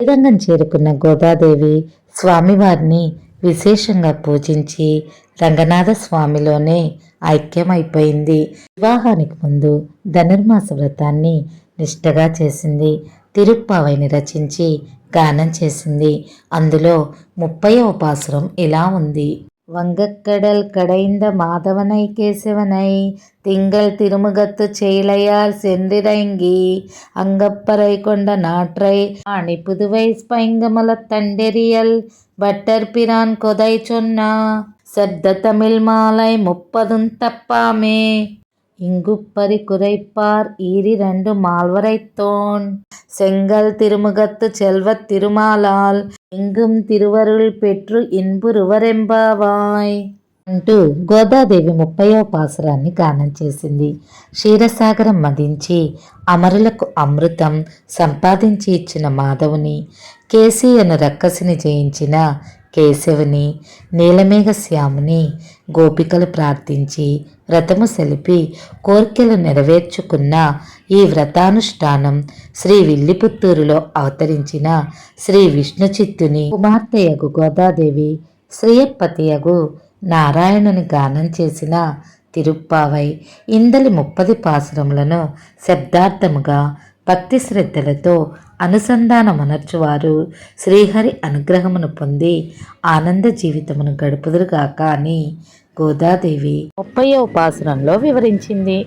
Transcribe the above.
శ్రీరంగం చేరుకున్న గోదాదేవి స్వామివారిని విశేషంగా పూజించి రంగనాథ స్వామిలోనే ఐక్యమైపోయింది. వివాహానికి ముందు ధనుర్మాస వ్రతాన్ని నిష్టగా చేసింది. తిరుప్పావైని రచించి గానం చేసింది. అందులో ముప్పై ఉపాసరం ఇలా ఉంది. வங்கக்கடல் கடைந்த மாதவனை கேசவனை திங்கள் திருமுகத்து சேலையால் சென்றிறங்கி அங்கப்பறை கொண்ட நாற்றை ஆணி புதுவை ஸ்பைங்கமல தண்டெறியல் வட்டர் பிரான் கொதை சொன்னா சப்த தமிழ் மாலை முப்பதும் தப்பாமே. இங்குப்பரி குறைப்பார் ஈரிரண்டு மால்வரைத்தோன் செங்கல் திருமுகத்து செல்வத் திருமாலால் எங்கும் తిరువరుల్ పెట్రు ఇన్పురువరెంబావాయ్ అంటూ గోదాదేవి ముప్పయో పాసురాన్ని గానం చేసింది క్షీరసాగరం మదించి అమరులకు అమృతం సంపాదించి ఇచ్చిన మాధవుని కేసి అను రక్కసిని జయించిన కేశవుని నీలమేఘ శ్యాముని గోపికలు ప్రార్థించి వ్రతము సెలిపి కోర్కెలు నెరవేర్చుకున్న ఈ వ్రతానుష్ఠానం శ్రీ విల్లిపుత్తూరులో అవతరించిన శ్రీ విష్ణు చిత్తుని కుమార్తెయగు గోదాదేవి శ్రీయప్పతియగు నారాయణుని గానం చేసిన తిరుప్పావై ఇందలి ముప్పది పాసురములను శబ్దార్థముగా భక్తి శ్రద్ధలతో అనుసంధానమనర్చువారు. శ్రీహరి అనుగ్రహమును పొంది ఆనంద జీవితమును గడుపుదురుగాక అని గోదాదేవి ముప్పై ఉపాసనంలో వివరించింది.